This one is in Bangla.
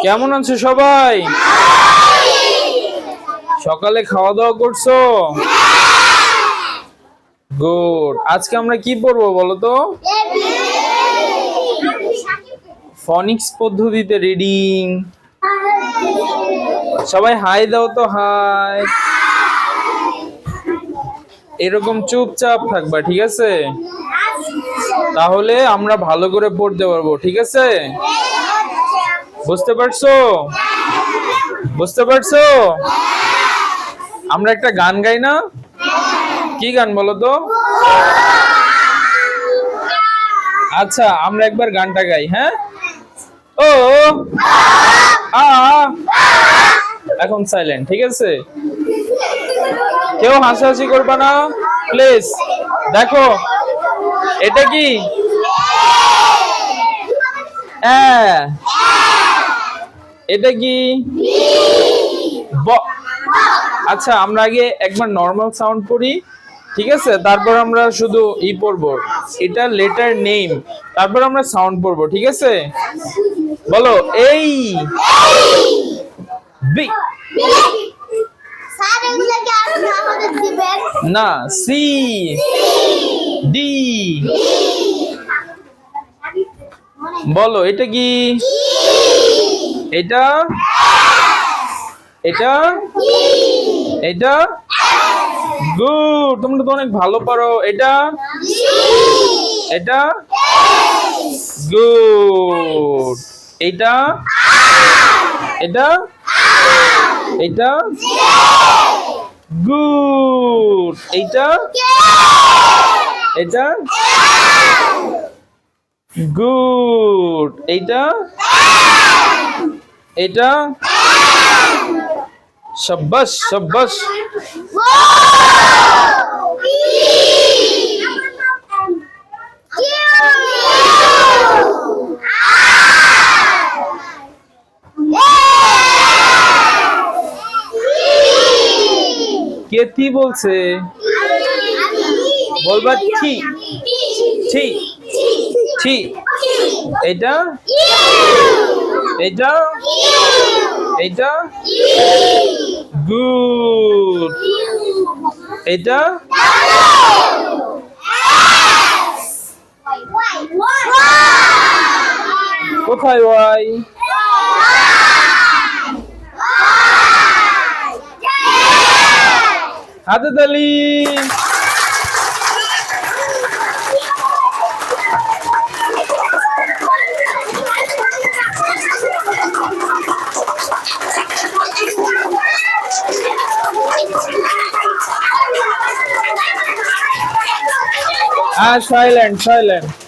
কেমন আছো সবাই? সকালে খাওয়া দাওয়া করছ? গুড আজকে আমরা কি পড়ব বলো তো? ফনিক্স পদ্ধতিতে রিডিং সবাই হাই দাও তো হাই এরকম চুপচাপ থাকবা, ঠিক আছে? তাহলে আমরা ভালো করে পড়তে পারব, ঠিক আছে? বুঝতে পারছ? বুঝতে পারছ? আমরা একটা গান গাই না? কি গান বলো তো? আচ্ছা আমরা একবার গানটা গাই হ্যাঁ? ও এখন সাইলেন্ট ঠিক আছে? কেউ হাসাহাসি করবে না? প্লিজ দেখো, এটা কি? হ্যাঁ। এটা কি? ব- আচ্ছা আমরা আগে একবার নর্মাল সাউন্ড পড়ি, ঠিক আছে? তারপর আমরা শুধু ই পড়ব। এটা লেটার নেম তারপর আমরা সাউন্ড পড়ব, ঠিক আছে? বলো, এই। বি না সি ডি বলো, এটা কি? এটা? এটা? এটা? গুড তোমরা তো অনেক ভালো পারো। এটা? এটা? গুড এটা? এটা? এটা? গুড এইটা এটা? গুড এইটা এটা সাব্বাস সাব্বাস কে তি বলছে বলবা ঠি ঠি ঠি এটা এটা এটা গুড। এটা কোথায় ওয়াই? হাতে তালি। Ah, silent, silent. বলেন